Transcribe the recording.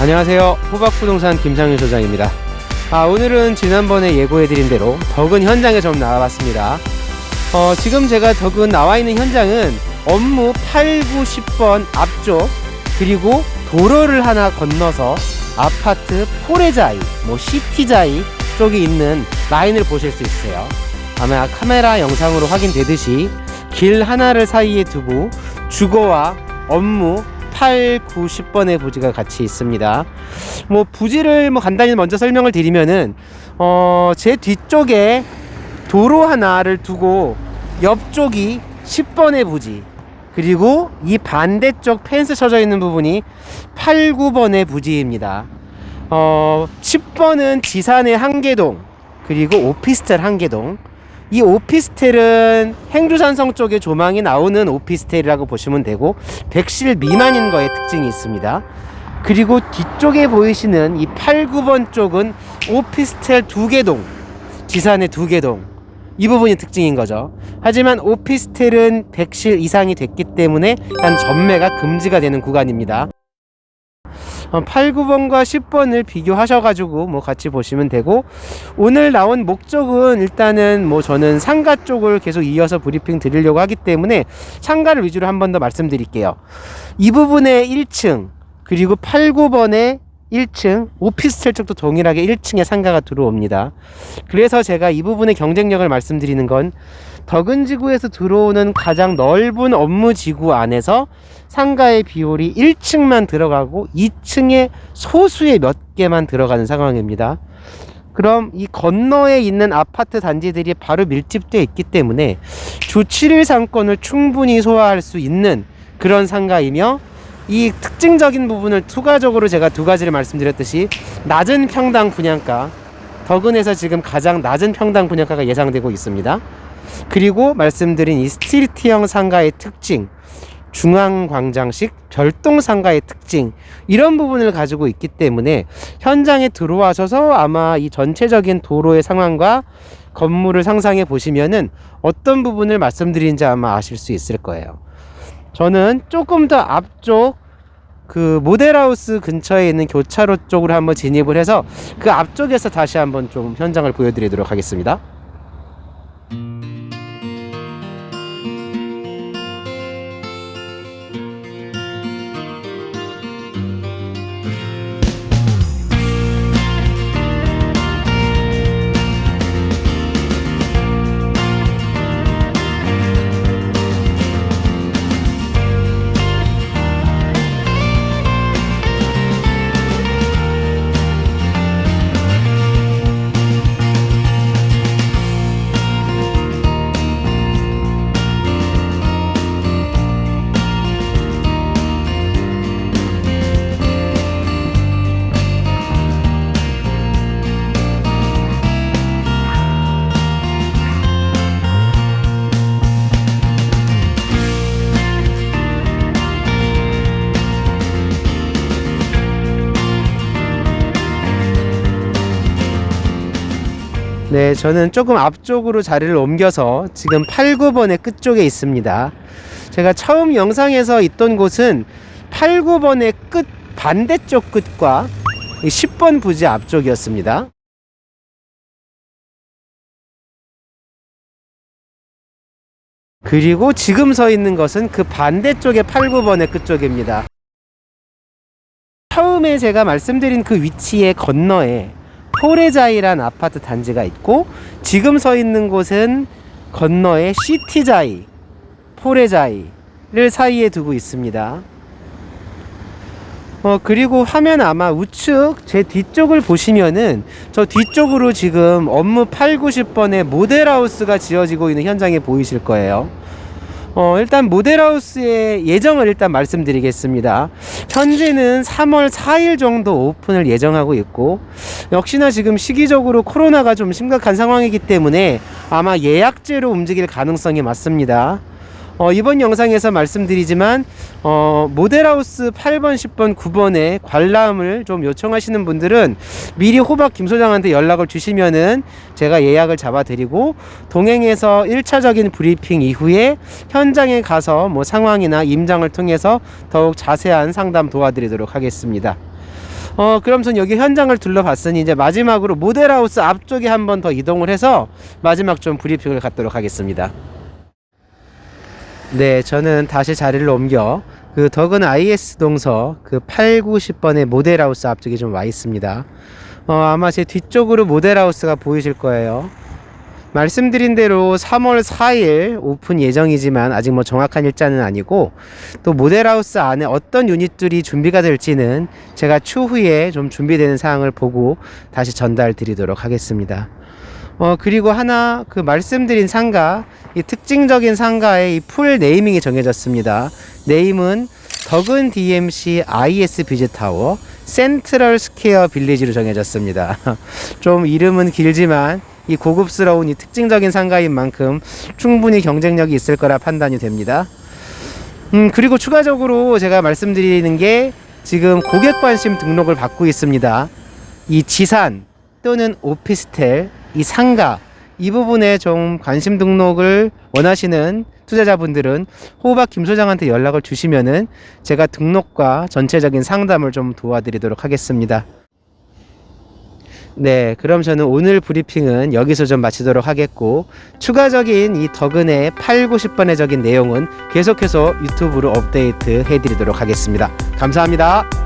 안녕하세요. 호박부동산 김상윤 소장입니다. 아, 오늘은 지난번에 예고해드린 대로 덕은 현장에 좀 나와봤습니다. 어, 지금 제가 덕은 나와 있는 현장은 업무 8, 9, 10번 앞쪽 그리고 도로를 하나 건너서 아파트 포레자이, 뭐 시티자이 쪽에 있는 라인을 보실 수 있어요. 아마 카메라 영상으로 확인되듯이 길 하나를 사이에 두고 주거와 업무 8, 9, 10번의 부지가 같이 있습니다. 뭐 부지를 뭐 간단히 먼저 설명을 드리면은 어, 제 뒤쪽에 도로 하나를 두고 옆쪽이 10번의 부지 그리고 이 반대쪽 펜스 쳐져 있는 부분이 8, 9번의 부지입니다. 어, 10번은 지산의 한계동 그리고 오피스텔 한계동 이 오피스텔은 행주산성 쪽에 조망이 나오는 오피스텔이라고 보시면 되고 100실 미만인 거에 특징이 있습니다. 그리고 뒤쪽에 보이시는 이 8, 9번 쪽은 오피스텔 두 개동, 지산의 두 개동. 이 부분이 특징인 거죠. 하지만 오피스텔은 100실 이상이 됐기 때문에 단 전매가 금지가 되는 구간입니다. 8, 9번과 10번을 비교하셔가지고 뭐 같이 보시면 되고 오늘 나온 목적은 일단은 뭐 저는 상가 쪽을 계속 이어서 브리핑 드리려고 하기 때문에 상가를 위주로 한 번 더 말씀드릴게요. 이 부분에 1층 그리고 8, 9번에 1층 오피스텔 쪽도 동일하게 1층에 상가가 들어옵니다. 그래서 제가 이 부분의 경쟁력을 말씀드리는 건 덕은 지구에서 들어오는 가장 넓은 업무 지구 안에서 상가의 비율이 1층만 들어가고 2층에 소수의 몇 개만 들어가는 상황입니다. 그럼 이 건너에 있는 아파트 단지들이 바로 밀집되어 있기 때문에 주 7일 상권을 충분히 소화할 수 있는 그런 상가이며 이 특징적인 부분을 추가적으로 제가 두 가지를 말씀드렸듯이 낮은 평당 분양가 덕은에서 지금 가장 낮은 평당 분양가가 예상되고 있습니다. 그리고 말씀드린 이 스트리트형 상가의 특징 중앙광장식 별동 상가의 특징 이런 부분을 가지고 있기 때문에 현장에 들어와셔서 아마 이 전체적인 도로의 상황과 건물을 상상해 보시면은 어떤 부분을 말씀드리는지 아마 아실 수 있을 거예요. 저는 조금 더 앞쪽 그 모델하우스 근처에 있는 교차로 쪽으로 한번 진입을 해서 그 앞쪽에서 다시 한번 좀 현장을 보여드리도록 하겠습니다. 네, 저는 조금 앞쪽으로 자리를 옮겨서 지금 8, 9번의 끝쪽에 있습니다. 제가 처음 영상에서 있던 곳은 8, 9번의 끝 반대쪽 끝과 이 10번 부지 앞쪽이었습니다. 그리고 지금 서 있는 것은 그 반대쪽의 8, 9번의 끝쪽입니다. 처음에 제가 말씀드린 그 위치의 건너에 포레자이란 아파트 단지가 있고 지금 서 있는 곳은 건너에 시티자이, 포레자이를 사이에 두고 있습니다. 어 그리고 화면 아마 우측 제 뒤쪽을 보시면은 저 뒤쪽으로 지금 업무 8, 90번의 모델하우스가 지어지고 있는 현장에 보이실 거예요. 어, 일단 모델하우스의 예정을 일단 말씀드리겠습니다. 현재는 3월 4일 정도 오픈을 예정하고 있고, 역시나 지금 시기적으로 코로나가 좀 심각한 상황이기 때문에 아마 예약제로 움직일 가능성이 많습니다. 어, 이번 영상에서 말씀드리지만 어, 모델하우스 8번, 10번, 9번에 관람을 좀 요청하시는 분들은 미리 호박 김 소장한테 연락을 주시면은 제가 예약을 잡아드리고 동행해서 1차적인 브리핑 이후에 현장에 가서 뭐 상황이나 임장을 통해서 더욱 자세한 상담 도와드리도록 하겠습니다. 어, 그럼 전 여기 현장을 둘러봤으니 이제 마지막으로 모델하우스 앞쪽에 한 번 더 이동을 해서 마지막 좀 브리핑을 갖도록 하겠습니다. 네, 저는 다시 자리를 옮겨 그 덕은 IS 동서 그 8, 9, 10번의 모델하우스 앞쪽에 좀 와 있습니다. 어, 아마 제 뒤쪽으로 모델하우스가 보이실 거예요. 말씀드린 대로 3월 4일 오픈 예정이지만 아직 뭐 정확한 일자는 아니고 또 모델하우스 안에 어떤 유닛들이 준비가 될지는 제가 추후에 좀 준비되는 사항을 보고 다시 전달 드리도록 하겠습니다. 어, 그리고 하나 그 말씀드린 상가, 이 특징적인 상가의 이 풀 네이밍이 정해졌습니다. 네임은 덕은 DMC IS 비즈 타워 센트럴 스퀘어 빌리지로 정해졌습니다. 좀 이름은 길지만 이 고급스러운 이 특징적인 상가인 만큼 충분히 경쟁력이 있을 거라 판단이 됩니다. 음, 그리고 추가적으로 제가 말씀드리는 게 지금 고객 관심 등록을 받고 있습니다. 이 지산 또는 오피스텔, 이 상가 이 부분에 좀 관심 등록을 원하시는 투자자분들은 호박 김 소장한테 연락을 주시면은 제가 등록과 전체적인 상담을 좀 도와드리도록 하겠습니다. 네, 그럼 저는 오늘 브리핑은 여기서 좀 마치도록 하겠고 추가적인 이 덕은의 8, 90번의 적인 내용은 계속해서 유튜브로 업데이트 해드리도록 하겠습니다. 감사합니다.